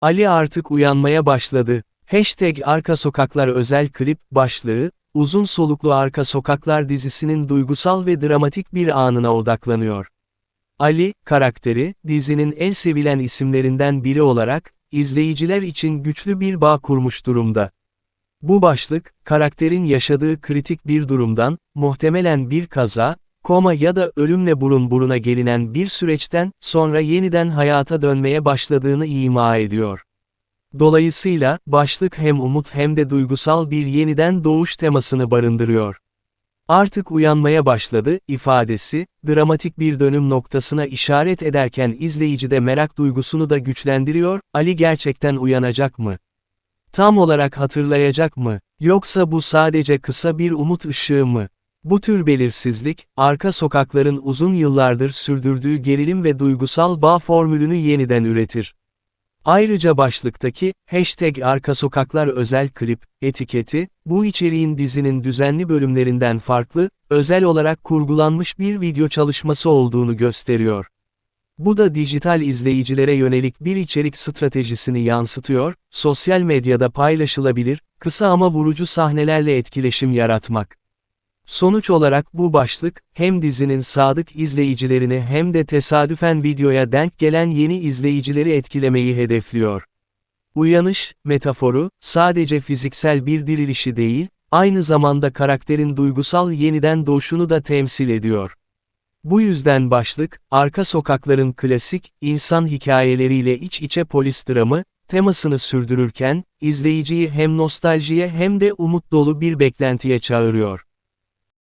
Ali artık uyanmaya başladı. Hashtag Arka Sokaklar özel klip, başlığı, uzun soluklu Arka Sokaklar dizisinin duygusal ve dramatik bir anına odaklanıyor. Ali, karakteri, dizinin en sevilen isimlerinden biri olarak, izleyiciler için güçlü bir bağ kurmuş durumda. Bu başlık, karakterin yaşadığı kritik bir durumdan, muhtemelen bir kaza, koma ya da ölümle burun buruna gelinen bir süreçten sonra yeniden hayata dönmeye başladığını ima ediyor. Dolayısıyla, başlık hem umut hem de duygusal bir yeniden doğuş temasını barındırıyor. Artık uyanmaya başladı, ifadesi, dramatik bir dönüm noktasına işaret ederken izleyicide merak duygusunu da güçlendiriyor, Ali gerçekten uyanacak mı? Tam olarak hatırlayacak mı? Yoksa bu sadece kısa bir umut ışığı mı? Bu tür belirsizlik, arka sokakların uzun yıllardır sürdürdüğü gerilim ve duygusal bağ formülünü yeniden üretir. Ayrıca başlıktaki, hashtag arka sokaklar özel klip, etiketi, bu içeriğin dizinin düzenli bölümlerinden farklı, özel olarak kurgulanmış bir video çalışması olduğunu gösteriyor. Bu da dijital izleyicilere yönelik bir içerik stratejisini yansıtıyor, sosyal medyada paylaşılabilir, kısa ama vurucu sahnelerle etkileşim yaratmak. Sonuç olarak bu başlık, hem dizinin sadık izleyicilerini hem de tesadüfen videoya denk gelen yeni izleyicileri etkilemeyi hedefliyor. Uyanış, metaforu, sadece fiziksel bir dirilişi değil, aynı zamanda karakterin duygusal yeniden doğuşunu da temsil ediyor. Bu yüzden başlık, arka sokakların klasik, insan hikayeleriyle iç içe polis dramı, temasını sürdürürken, izleyiciyi hem nostaljiye hem de umut dolu bir beklentiye çağırıyor.